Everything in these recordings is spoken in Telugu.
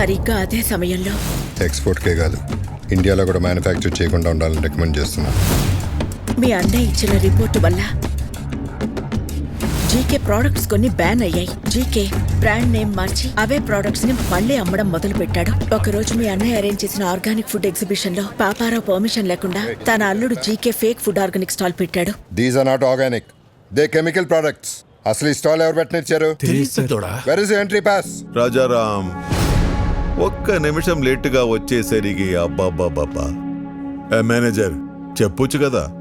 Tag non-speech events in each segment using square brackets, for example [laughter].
సరిగ్గా అదే సమయంలో. ఎక్స్పోర్ట్కే కాదు ఇండియాలో కూడా మ్యానుఫ్యాక్చర్ చేయకుండా ఉండాలని రికమెండ్ చేస్తున్నా. మీ అన్నయ్య ఇచ్చిన రిపోర్టు వల్ల జీకే ప్రోడక్ట్స్ కొన్ని బ్యాన్ అయ్యాయి. జీకే బ్రాండ్ నేమ్ మార్చి అవే ప్రోడక్ట్స్ని మళ్ళీ అమ్మడం మొదలు పెట్టాడు ఒక రోజు మీ అన్నయ్య అరేంజ్ చేసిన ఆర్గానిక్ ఫుడ్ ఎగ్జిబిషన్లో పాపారావు పర్మిషన్ లేకుండా తన అల్లుడు GK fake food organic stall పెట్టాడు. These are not organic they chemical products అసలు ఈ స్టాల్ ఎవరు పెట్టనిచ్చారు? Where is entry pass Rajaram. ఒక్క నిమిషం లేటుగా వచ్చేసరికి అబ్బాబ్బాబ్బా ఏ మేనేజర్ చెప్పొచ్చు కదా?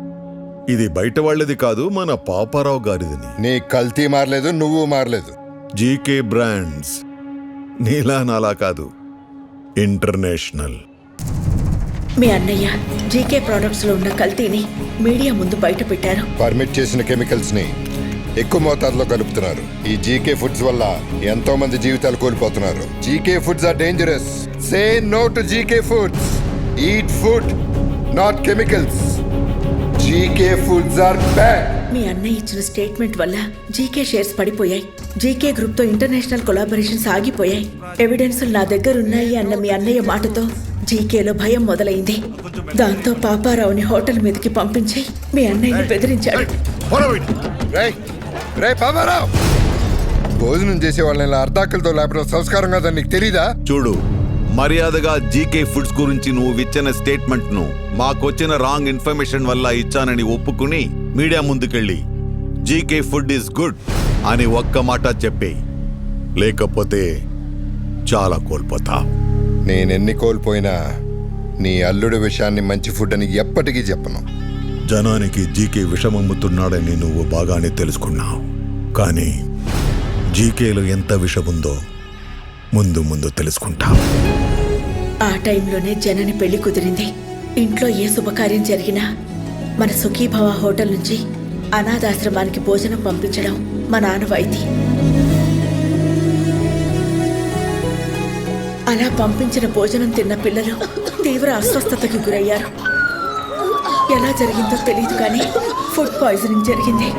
ఇది బయట వాళ్ళది కాదు మన పాపారావు గారిదని. నీ కల్తీ మారలేదు నువ్వు మారలేదు. GK brands. నీలా నాలా కాదు ఇంటర్నేషనల్. మీ అన్నయ్య జీకే ప్రోడక్ట్స్లో ఉన్న కల్తీని మీడియా ముందు బయట పెట్టారు. పర్మిట్ చేసిన కెమికల్స్ని ఎక్కువ మోతాదులో కలుపుతున్నారు ఈ జీకే ఫుడ్స్ వల్ల ఎంతో మంది జీవితాలు కోల్పోతున్నారు. GK foods are dangerous say no to GK foods eat food not chemicals GK foods are bad మీ అన్నయ్య ఇచ్చిన స్టేట్మెంట్ వల్ల జీకే షేర్స్ పడిపోయాయి. జీకే గ్రూప్తో ఇంటర్నేషనల్ కొలాబరేషన్స్ ఆగిపోయాయి. ఎవిడెన్స్ నా దగ్గర ఉన్నాయి అన్న మీ అన్నయ్య మాటతో జీకేలో భయం మొదలైంది. దాంతో పాపారావుని హోటల్ మీదకి పంపించి మీ అన్నయ్యని బెదిరించాడు. రే పాపారావు భోజనం చేసే వాళ్ళని ఇలా అర్ధాకలతో లేపడం సంస్కారం కాదని నీకు తెలీదా? చూడు మర్యాదగా జీకే ఫుడ్స్ గురించి నువ్వు ఇచ్చిన స్టేట్మెంట్ను మాకొచ్చిన రాంగ్ ఇన్ఫర్మేషన్ వల్ల ఇచ్చానని ఒప్పుకుని మీడియా ముందుకెళ్ళి జీకే ఫుడ్ ఇస్ గుడ్ అని ఒక్క మాట చెప్పే లేకపోతే చాలా కోల్పోతా. నేనెన్ని కోల్పోయినా నీ అల్లుడి విషయాన్ని మంచి ఫుడ్ అని ఎప్పటికీ చెప్పను. జనానికి జీకే విషమమ్ముతున్నాడని నువ్వు బాగానే తెలుసుకున్నావు. కానీ జీకేలో ఎంత విషముందో ముందు ముందు తెలుసుకుంటాం. ఆ టైంలోనే జనని పెళ్ళి కుదిరింది. ఇంట్లో ఏ శుభకార్యం జరిగినా మన సుఖీభవ హోటల్ నుంచి అనాథాశ్రమానికి భోజనం పంపించడం మా నాన్నవాయితీ అలా పంపించిన భోజనం తిన్న పిల్లలు తీవ్ర అస్వస్థతకి గురయ్యారు. ఎలా జరిగిందో తెలియదు కానీ ఫుడ్ పాయిజనింగ్ జరిగింది.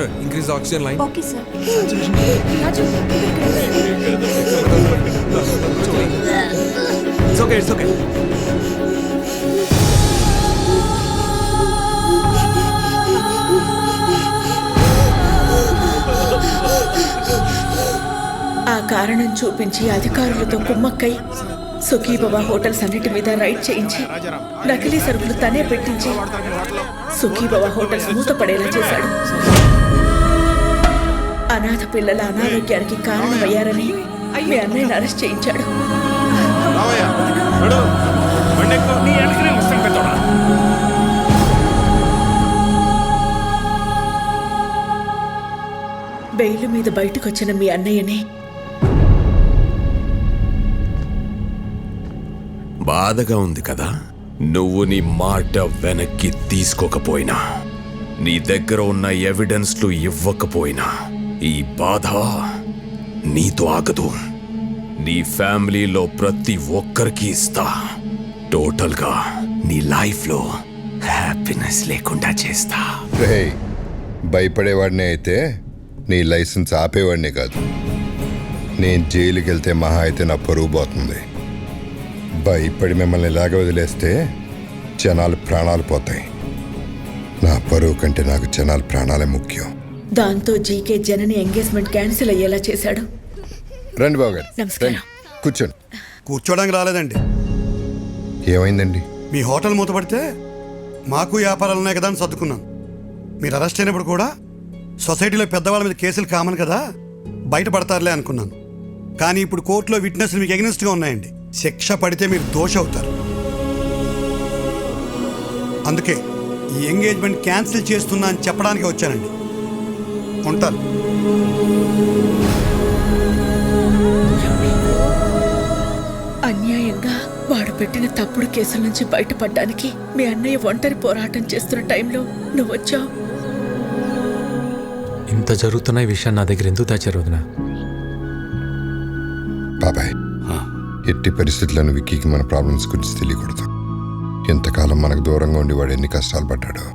The oxygen line. Okay sir It's okay, it's okay. ఆ కారణం చూపించి అధికారులతో కుమ్మక్కై సుఖీభవ హోటల్స్ అన్నిటి మీద రైడ్ చేయించి నకిలీ సరుకులు తనే పెట్టించి సుఖీభవ హోటల్స్ మూతపడేలా చేశాడు అనాథ పిల్లల అనారోగ్యానికి కారణమయ్యారని మీ అన్నయ్యని అరెస్ట్ చేయించాడు. బెయిల్ మీద బయటకొచ్చిన మీ అన్నయ్యని బాధగా ఉంది కదా? నువ్వు నీ మాట వెనక్కి తీసుకోకపోయినా నీ దగ్గర ఉన్న ఎవిడెన్స్లు ఇవ్వకపోయినా ఈ బాధ నీతో ఆగదు. నీ ఫ్యామిలీలో ప్రతి ఒక్కరికి ఇస్తా. టోటల్గా నీ లైఫ్లో హ్యాపీనెస్ లేకుండా చేస్తా. భయపడేవాడినే అయితే నీ లైసెన్స్ ఆపేవాడినే కాదు. నేను జైలుకి వెళ్తే మహా అయితే నా పరువు పోతుంది. భయపడి మిమ్మల్ని ఇలాగ వదిలేస్తే జనాలు ప్రాణాలు పోతాయి. నా పరువు కంటే నాకు జనాలు ప్రాణాలే ముఖ్యం. దాంతో జీకే జనని ఎంగేజ్మెంట్ క్యాన్సిల్ అయ్యేలా చేశాడు. రండి బాబు గారు నమస్కారం. రండి. కూర్చోండి. కూర్చోడానికి రాలేదండి. ఏమైందండి? మీ హోటల్ మూతపడితే మాకు వ్యాపారాలు ఉన్నాయి కదా అని సర్దుకున్నాను. మీరు అరెస్ట్ అయినప్పుడు కూడా సొసైటీలో పెద్దవాళ్ళ మీద కేసులు కామన్ కదా బయటపడతారులే అనుకున్నాను. కానీ ఇప్పుడు కోర్టులో విట్నెస్లు మీకు ఎగ్నెస్ట్గా ఉన్నాయండి. శిక్ష పడితే మీరు దోష అవుతారు అందుకే ఈ ఎంగేజ్మెంట్ క్యాన్సిల్ చేస్తున్నా అని చెప్పడానికి వచ్చానండి. ఉంటాను. అన్యాయంగా వాడు పెట్టిన తప్పుడు కేసుల నుంచి బయటపడడానికి మీ అన్నయ్య ఒంటరి పోరాటం చేస్తున్న టైంలో నువ్వు వచ్చావు ఇంత జరుగుతున్న ఈ విషయం నా దగ్గర ఎందుకు దాచారు వదిన? బాబాయ్ ఎట్టి పరిస్థితులను విక్కీకి మన ప్రాబ్లమ్స్ గురించి తెలియకూడదు. ఇంతకాలం మనకు దూరంగా ఉండి వాడు ఎన్ని కష్టాలు పడ్డాడో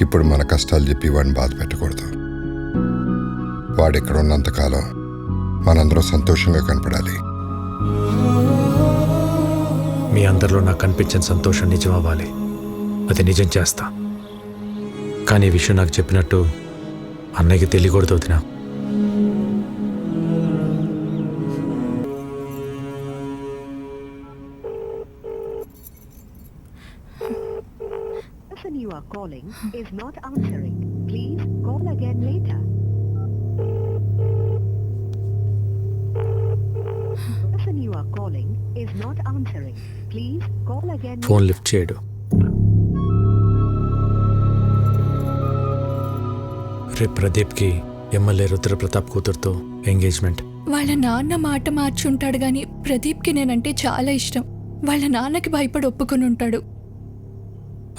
ఇప్పుడు మన కష్టాలు చెప్పి వాడిని బాధ పెట్టకూడదు. వాడు ఇక్కడ ఉన్నంతకాలం మనందరం సంతోషంగా కనపడాలి. మీ అందరిలో నాకు కనిపించిన సంతోషం నిజం అవ్వాలి అది నిజం చేస్తా. కానీ ఈ విషయం నాకు చెప్పినట్టు అన్నయ్యకి తెలియకూడదు వదినా. Person you are calling is not answering. Phone lift చేయడు. రేపు ప్రదీప్కి ఎమ్మెల్యే రుద్రప్రతాప్ కూతురుతో ఎంగేజ్మెంట్. వాళ్ళ నాన్న మాట మార్చుంటాడు గాని ప్రదీప్కి నేనంటే చాలా ఇష్టం. వాళ్ళ నాన్నకి భయపడి ఒప్పుకొని ఉంటాడు.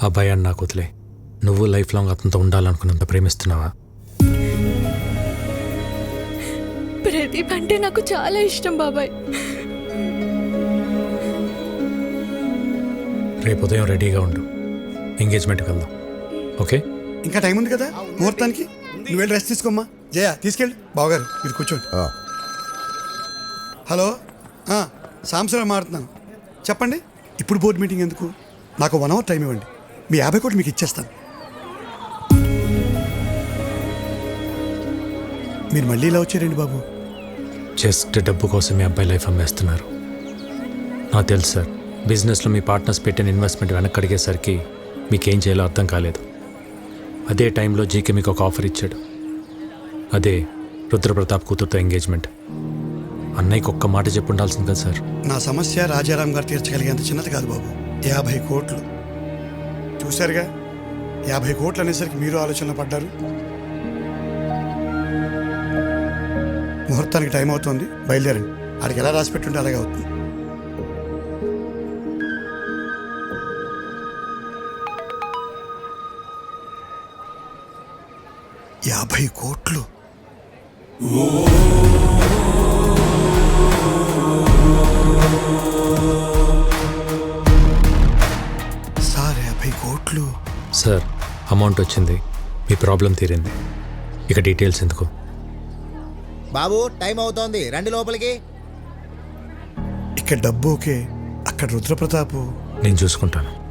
ఆ భయాన్ని నాకు వదిలే. నువ్వు లైఫ్ లాంగ్ అతనితో ఉండాలనుకున్నంత ప్రేమిస్తున్నావా? ప్రదీప్ అంటే నాకు చాలా ఇష్టం బాబాయ్. రేపు ఉదయం రెడీగా ఉండు. ఎంగేజ్మెంట్కి వెళ్దాం. ఓకే? ఇంకా టైం ఉంది కదా? ముహూర్తానికి? నువ్వు వెళ్ళి రెస్ట్ తీసుకోమ్మా. జయ తీసుకెళ్ళి. బావగారు మీరు కూర్చోండి. హలో? ఆ, సాంబశివరావు మాట్లాడుతున్నాను. చెప్పండి. ఇప్పుడు బోర్డు మీటింగ్ ఎందుకు? నాకు వన్ అవర్ టైం ఇవ్వండి. మీ యాభై కోట్లు మీకు ఇచ్చేస్తాను. మీరు మళ్ళీ ఇలా వచ్చారండి బాబు? జస్ట్ డబ్బు కోసం మీ అబ్బాయి లైఫ్ అమ్మేస్తున్నారు. నాకు తెలుసు సార్. బిజినెస్లో మీ పార్ట్నర్స్ పెట్టిన ఇన్వెస్ట్మెంట్ వెనక్కి అడిగేసరికి మీకేం చేయాలో అర్థం కాలేదు. అదే టైంలో జీకే మీకు ఒక ఆఫర్ ఇచ్చాడు. అదే రుద్రప్రతాప్ కూతురుతో ఎంగేజ్మెంట్. అన్నయ్యకి ఒక్క మాట చెప్పు ఉండాల్సింది కదా సార్. నా సమస్య రాజారాం గారు తీర్చగలిగేంత చిన్నది కాదు బాబు. యాభై కోట్లు. చూశారుగా? యాభై కోట్లు అనేసరికి మీరు ఆలోచన పడ్డారు? ముహూర్తానికి టైం అవుతుంది. బయలుదేరండి. ఆడికి ఎలా రాసి పెట్టుంటే అలాగే అవుతుంది. యాభై కోట్లు. సార్ యాభై కోట్లు. సార్ అమౌంట్ వచ్చింది. మీ ప్రాబ్లం తీరింది. ఇక డీటెయిల్స్ ఎందుకు? బాబు టైం అవుతోంది. రండి లోపలికి. ఇక్కడ డబ్బు ఓకే. అక్కడ రుద్రప్రతాపు. నేను చూసుకుంటాను.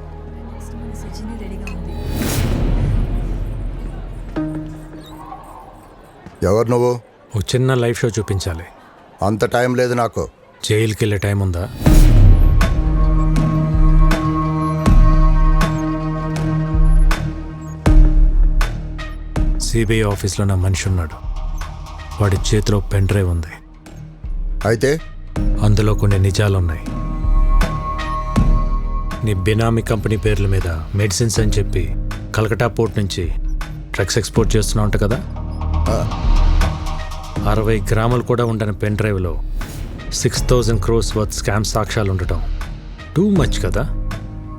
ఎవరు నువ్వు? ఒక చిన్న లైవ్ షో చూపించాలి. అంత టైం లేదు నాకు. జైలుకి వెళ్ళే టైం ఉందా? సిబిఐ ఆఫీస్లో నా మనిషి ఉన్నాడు. వాడి చేతిలో పెన్ డ్రైవ్ ఉంది. అయితే? అందులో కొన్ని నిజాలు ఉన్నాయి. నీ బినామీ కంపెనీ పేర్ల మీద మెడిసిన్స్ అని చెప్పి కలకటా పోర్ట్ నుంచి డ్రగ్స్ ఎక్స్పోర్ట్ చేస్తున్నావు అంట కదా? అరవై గ్రాములు కూడా ఉండని పెన్ డ్రైవ్లో six thousand crores worth scam సాక్ష్యాలు ఉండటం. టూ మచ్ కదా?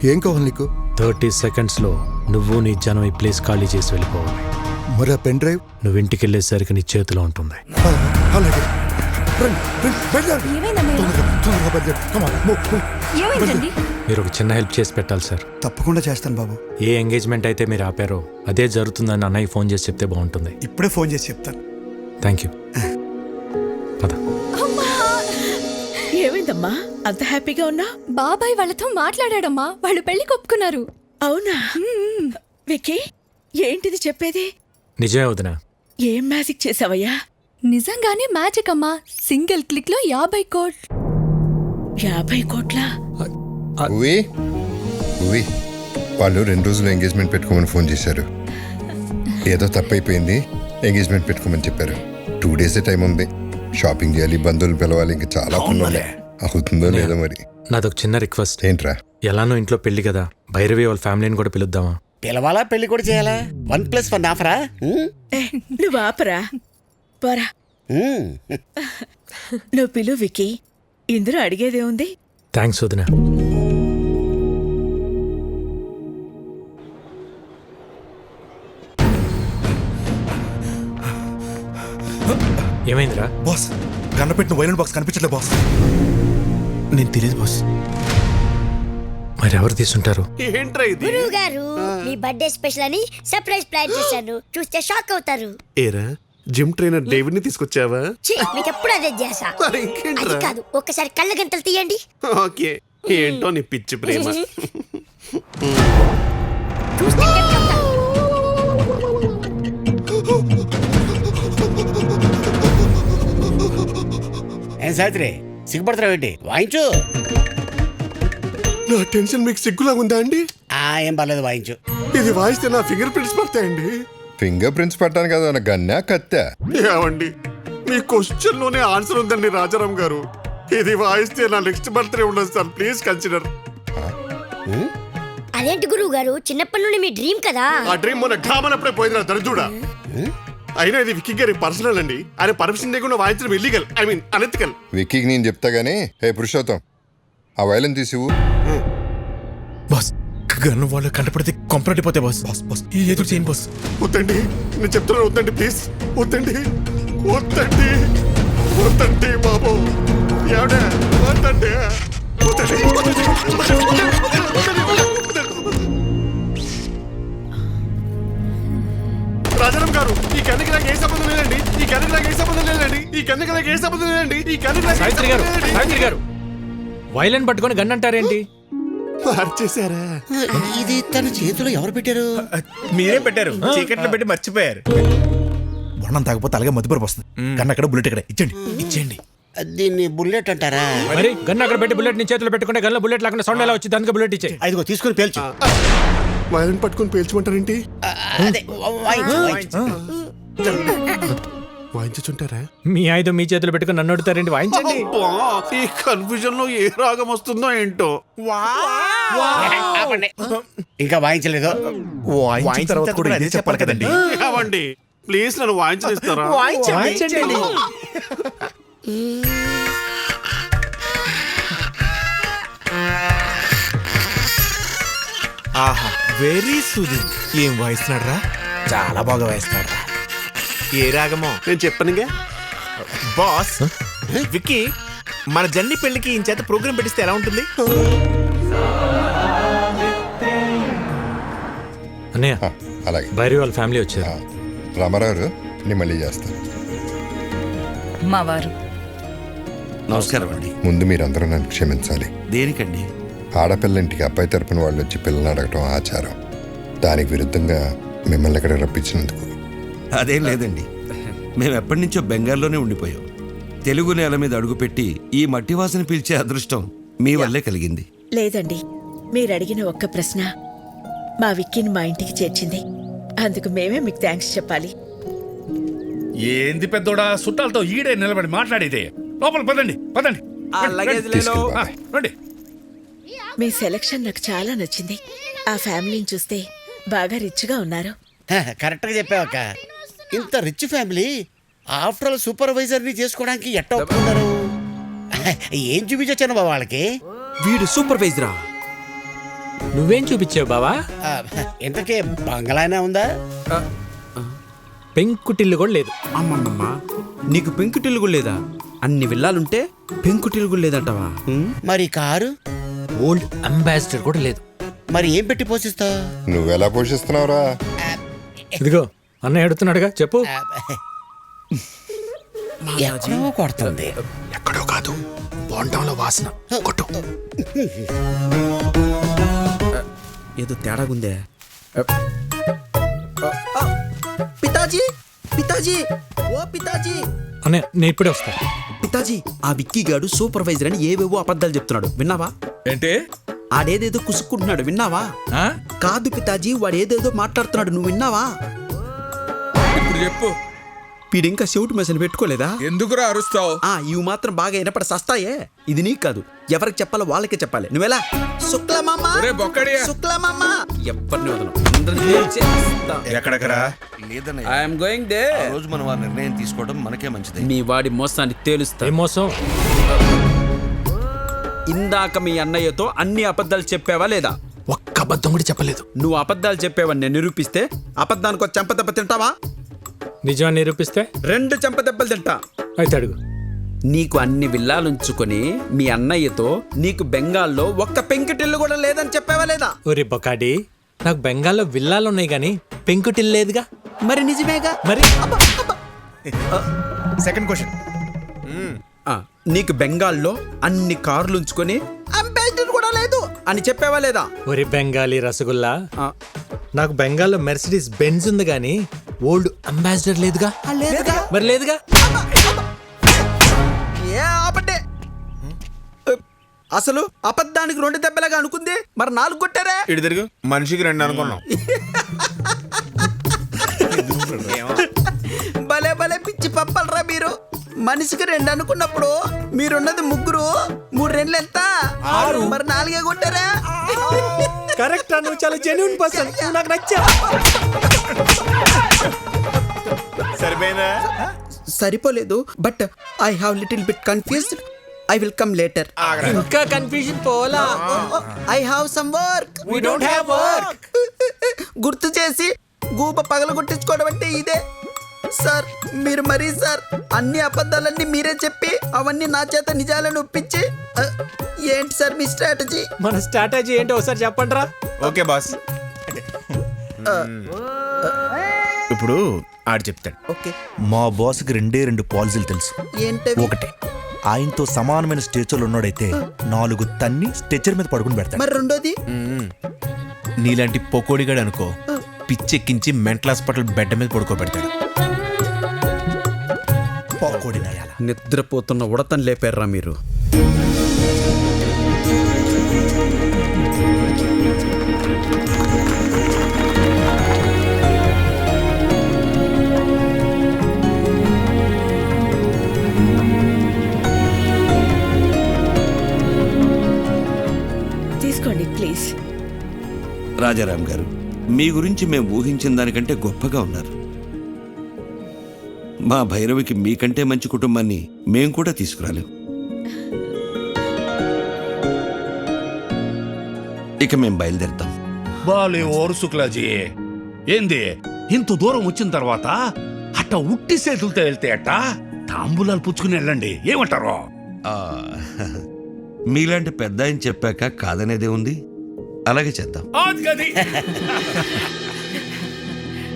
ఏం కావాలి నీకు? థర్టీ సెకండ్స్లో నువ్వు నీ జనం ఈ ప్లేస్ ఖాళీ చేసి వెళ్ళిపోవాలి. మరి ఆ పెన్ డ్రైవ్? నువ్వు ఇంటికి వెళ్ళేసరికి నీ చేతిలో ఉంటుంది. అలాగే. మీరు ఒక చిన్న హెల్ప్ చేసి పెట్టాలి సార్. తప్పకుండా చేస్తాను బాబు. ఏ ఎంగేజ్మెంట్ అయితే మీరు ఆపారో అదే జరుగుతుందని అన్నయ్య ఫోన్ చేసి చెప్తే బాగుంటుంది. ఇప్పుడే ఫోన్ చేసి చెప్తాను. థ్యాంక్ యూ పద. ఏమైందమ్మా? అంత హ్యాపీగా ఉన్నా? బాబాయ్ వాళ్ళతో మాట్లాడాడమ్మా. వాళ్ళు పెళ్ళి ఒప్పుకున్నారు అవునా? విక్కీ ఏంటిది చెప్పేది? నిజమే వదినా. ఏం మ్యాజిక్ చేసావయ్యా? నిజంగానే మ్యాజిక్ అమ్మా. సింగిల్ క్లిక్లో యాభై కోట్. యాభై కోట్ల? ఉవి ఉవి వాళ్ళు రెండు రోజులు ఎంగేజ్మెంట్ పెట్టుకోమని ఫోన్ చేశారు. ఏదో తప్పైపోయింది. ఎంగేజ్మెంట్ పెట్టుకోమని చెప్పారు. టూ డేసే టైం ఉంది. షాపింగ్ చేయాలి బంధువులు పిలవాలి ఇంకా చాలా పనులు ఉన్నాయి. అవుతుందో లేదో మరి. నాదొక చిన్న రిక్వెస్ట్. ఏంట్రా? ఎలానో ఇంట్లో పెళ్ళి కదా భైరవి వాళ్ళ ఫ్యామిలీని కూడా పిలుద్దామా? పిలవాలా పెళ్ళి కూడా చేయాలా? వన్ ప్లస్ వన్ ఆఫరా ఉమ్, ఏ, నువ్వు ఆపరా. పోరా. ఉమ్. నువ్వు పిలు విక్కీ. ఇందులో అడిగేదే ఉంది థ్యాంక్స్ వదినా. ఏమైందిరా? బాస్ కన్నపెట్టిన వైలెంట్ బాక్స్ కనిపించట్లే బాస్. నేను తెలియదు బాస్. మరి ఎవరు తీసుంటారు? ఏంట్రా ఇది? గురువు గారు మీ బర్త్డే స్పెషల్ అని సర్ప్రైజ్ ప్లాన్ చేశాను. చూస్తే షాక్ అవుతారు. ఏరా జిమ్ ట్రైనర్ డేవిడ్ని తీసుకొచ్చావా? ఛీ, మీకు ఎప్పుడు అదే చేసా మరి ఇంకేంట్రా? అది కాదు ఒక్కసారి కళ్ళ గంటలు తీయండి. ఓకే ఏంటో నీ పిచ్చి ప్రేమ. చూస్తే. ఏం సావిత్రి సిగ్గుపడతావు ఏంటి? వాయించు. నా టెన్షన్ మీకు సిగ్గులా ఉందా అండి? ఆ ఏం పర్లేదు వాయించు. ఇది వాయిస్తే నా ఫింగర్ ప్రింట్స్ పడతాయండి. ఫింగర్ ప్రింట్స్ పెట్టడానికి కదా నా గన్నా కత్తా? ఏమండి మీ క్వశ్చన్లోనే ఆన్సర్ ఉందండి రాజారాం గారు. ఇది వాయిస్తే నా నెక్స్ట్ బర్త్డే ఉండదు సార్ ప్లీజ్ కన్సిడర్. అదేంటి గురువు గారు చిన్నప్పటి నుండి మీ డ్రీమ్ కదా? ఆ డ్రీమ్ మొన్న ఢామనప్పుడే పోయింది నా దరిద్రుడా అయినా ఇది విక్కీ గారి పర్సనల్ అండి. ఆయన పర్మిషన్ లేకుండా వాయించడం ఇల్లీగల్ ఐ మీన్ అనెతికల్ విక్కీకి నేను చెప్తా గానీ హే పురుషోత్తం ఆ వైలెన్ తీసివు బాస్ గన్ను వాళ్ళు కంటపడితే కొంపరటిపోతే బాస్. Boss boss. ఎదురు చేయను బాస్. వద్దండి. నేను చెప్తున్నాను వద్దండి ప్లీజ్ వద్దండి. వద్దండి. వద్దండి బాబు. ఏమిటే వద్దండి. వద్దండి. రాజారాం గారు కన్నుకి నాకు ఏ సంబంధం లేదండి. ఈ కన్నుకి నాకు ఏ సంబంధం లేదండి. ఈ కన్నుకి నాకు ఏ సంబంధం లేదండి. ఈ కన్నుకి నాకు సావిత్రి గారు. సావిత్రి గారు. వైలెన్ పట్టుకొని గన్ అంటారేంటి? మార్చేశారా? ఇది తన చేతిలో ఎవరు పెట్టారు? మీరే పెట్టారు. చీకట్లో పెట్టి మర్చిపోయారు. వర్ణం తాగపోతే అలాగే మధ్యపరపు వస్తుంది. కన్నా అక్కడ బుల్లెట్ ఇక్కడ. ఇచ్చండి ఇచ్చేయండి. దీన్ని బుల్లెట్ అంటారా? మరి? గన్ అక్కడ పెట్టి బుల్లెట్ నీ చేతిలో పెట్టుకుంటే గన్లో బుల్లెట్ లేకుండా సౌండ్ ఎలా వచ్చింది? అందుకే బుల్లెట్ ఇచ్చే అదిగో తీసుకుని పేల్చు. వైలెన్ పట్టుకొని పేల్చమంటారేంటి? ఆ, అదే వాయించుంటారా మీ ఆయుధం మీ చేతిలో పెట్టుకొని నన్ను అడుగుతారేంటి? వాయించండి. ఈ కన్ఫ్యూజన్లో ఏ రాగం వస్తుందో ఏంటో. ఆపండి. ఇంకా వాయించలేదు. వాయించిన తర్వాత కూడా ఇదే చెప్పాలి కదండి. ఏమండి ప్లీజ్ నన్ను వాయించనిస్తారా? వాయించండి. ఆహా వెరీ సూది ఏం వాయిస్తున్నాడు రా చాలా బాగా వాయిస్తున్నాడు రా ఏ రాగమో? నేను చెప్పనుగా? బాస్ విక్కీ మన జన్ని పెళ్ళికి ఈ చేత ప్రోగ్రామ్ పెట్టిస్తే ఎలా ఉంటుంది? అన్నయ్య ఆ, అలాగే. భైరవి వాళ్ళ ఫ్యామిలీ వచ్చారు. ఆ, రామారావు నేను మళ్ళీ చేస్తాను. మా వారు నమస్కారం అండి. ముందు మీరందరూ నన్ను క్షమించాలి. దేనికండి? ఆడపిల్ల ఇంటికి అబ్బాయి తరపున వాళ్ళు వచ్చి పిల్లల్ని అడగటం ఆచారం. దానికి విరుద్ధంగా మిమ్మల్ని ఇక్కడ రప్పించినందుకు అదేం లేదండి. మేము ఎప్పటి నుంచో బెంగాల్లోనే ఉండిపోయాం. తెలుగు నేల మీద అడుగుపెట్టి ఈ మట్టి వాసన పీల్చే అదృష్టం మీ వల్లే కలిగింది. లేదండి. మీరు అడిగిన ఒక్క ప్రశ్న మా విక్కీని మా ఇంటికి చేర్చింది. అందుకు మేమే మీకు థ్యాంక్స్ చెప్పాలి. ఏంది పెద్దోడా? చుట్టాలతో ఈడే నిలబడి మాట్లాడేదే. లోపల పదండి పదండి. రండి మీ సెలక్షన్ నాకు చాలా నచ్చింది. ఆ ఫ్యామిలీని చూస్తే బాగా రిచ్గా ఉన్నారు. కరెక్ట్గా చెప్పావక్క. ఇంత రిచ్ ఫ్యామిలీ ఆఫ్టర్ ఆల్ సూపర్వైజర్ని చేసుకోవడానికి ఎట్ట ఒప్పుకున్నారు? ఏం చూపించొచ్చాను బాబా వాళ్ళకి? వీడు సూపర్వైజరా నువ్వేం చూపించావు బావా? ఆ, ఇంతకే బంగళానే ఉందా? పెంకుటిల్లు కూడా లేదు. అమ్మమ్మమ్మ నీకు పెంకుటిల్లు కూడా లేదా? అన్ని విల్లాలుంటే పెంకుటిల్లు కూడా లేదంటావా? మరి కారు? ఓల్డ్ అంబాసిడర్ కూడా లేదు. మరి ఏం పెట్టి పోషిస్తావు? నువ్వెలా పోషిస్తున్నావురా? ఇదిగో అన్నయ్య అడుగుతున్నాడుగా చెప్పు. ఎక్కడో కొడుతుంది. ఎక్కడో కాదు బోండంలో వాసన. కొట్టు. ఏదో తేడాగుందే పితాజీ పితాజీ ఓ పితాజీ. అన్నయ్య నేను ఇప్పుడే వస్తా. పితాజీ ఆ విక్కీ గాడు సూపర్వైజర్ అని ఏవేవో అబద్ధాలు చెప్తున్నాడు. విన్నావా? ఏంటి? ఆడేదేదో కుసుక్కుంటున్నాడు. విన్నావా? ఆ? కాదు పితాజీ వాడు ఏదేదో మాట్లాడుతున్నాడు. నువ్వు విన్నావా? ఇప్పుడు చెప్పు. వీడు ఇంకా చెవిటి మెషిన్ పెట్టుకోలేదా? ఎందుకురా అరుస్తావు? ఆ ఇవి మాత్రం బాగా వినపడి సస్తాయే. ఇది నీకు కాదు. ఎవరికి చెప్పాలో వాళ్ళకే చెప్పాలి. నువ్వెలా శుక్లమామ! ఒరే బొక్కడియా. శుక్లమామ! ఎవరిని వదలం. ఐఎమ్ గోయింగ్ దే రోజు మనం ఆ నిర్ణయం తీసుకోవడం మనకే మంచిది. మీ వాడి మోసాన్ని తేలుస్తా. ఏం మోసం? ఇందాక మీ అన్నయ్యతో అన్ని అబద్ధాలు చెప్పావా లేదా? ఒక్క అబద్ధం కూడా చెప్పలేదు. నువ్వు అబద్ధాలు చెప్పావని నేను నిరూపిస్తే అబద్ధానికి ఒక చెంపదెబ్బ తింటావా? నిజాన్ని నిరూపిస్తే? రెండు చెంపదెబ్బలు తింటా. అయితే అడుగు. నీకు అన్ని విల్లాలుంచుకొని మీ అన్నయ్యతో నీకు బెంగాల్లో ఒక్క పెంకిటిల్లు కూడా లేదని చెప్పావా లేదా? ఒరే బొకాడి నాకు బెంగాల్లో విల్లాలు ఉన్నాయి కానీ పెంకుటిల్లు లేదుగా? మరి నిజమేగా? మరి? Second question. ఆ, నీకు బెంగాల్లో అన్ని కార్లు ఉంచుకొని కూడా లేదు అని చెప్పావా లేదా? ఒరి బెంగాలీ రసగుల్లా నాకు బెంగాల్లో మెర్సిడీస్ బెంజ్ ఉంది కానీ ఓల్డ్ అంబాసిడర్ లేదుగా? లేదుగా. మరి లేదుగా? ఏ ఆపటే అసలు అబద్ధానికి రెండు దెబ్బలాగా అనుకుంది? మరి నాలుగు కొట్టారా? ఇటు తిరుగు. మనిషికి రెండు అనుకున్నాం. [laughs] భలే భలే పిచ్చి పప్పలరా మీరు. మనిషికి రెండు అనుకున్నప్పుడు మీరున్నది ముగ్గురు మూడు రెండ్లు ఎంత ఆరు. మరి నాలుగే కొట్టారా? కరెక్ట్? నువ్వు చాలా జెన్యున్ పర్సన్ నాకు నచ్చా [laughs] సరిపోయిందా? సరిపోలేదు but I have little bit confused I will come later ఇంకా కన్ఫ్యూజన్ పోలా I have some work We don't have work. గుర్తు చేసి గూప పగల కొట్టించుకోవడం అంటే ఇదే. సార్ మీరు మరీ సార్ అన్ని అబద్ధాలన్నీ మీరే చెప్పి అవన్నీ నా చేత నిజాలను ఒప్పించి ఏంటి సార్ మీ స్ట్రాటజీ మన స్ట్రాటజీ ఏంటో ఒకసారి చెప్పండి రా ఓకే బాస్ ఇప్పుడు ఆడు చెప్తాడు. ఓకే. మా బాస్కి రెండే రెండు పాలసీలు తెలుసు. ఏంటవి? ఒకటే ఆయనతో సమానమైన స్టేచర్లు ఉన్నాడైతే నాలుగు తన్ని స్ట్రెచర్ మీద పడుకుని పెడతాడు. మరి రెండోది? నీలాంటి పొకోడిగాడు అనుకో పిచ్చెక్కించి మెంటల్ హాస్పిటల్ బెడ్ మీద పడుకోబెడతాడు. పకోడి నయాల. నిద్రపోతున్న ఉడతను లేపారా మీరు. రాజారాం గారు మీ గురించి మేము ఊహించిన దానికంటే గొప్పగా ఉన్నారు. మా భైరవికి మీకంటే మంచి కుటుంబాన్ని మేం కూడా తీసుకురాలేం. ఇక మేము బయలుదేరుతాం. బాలే ఓరు శుక్లాజీ. ఏంది? ఇంత దూరం వచ్చిన తర్వాత అట్ట ఉట్టి చేతులతో వెళ్తే అట్ట తాంబూలాలు పుచ్చుకుని వెళ్ళండి. ఏమంటారు? మీలాంటి పెద్ద ఆయన చెప్పాక కాదనేదే ఉంది? అలాగే చేద్దాం. అది [laughs]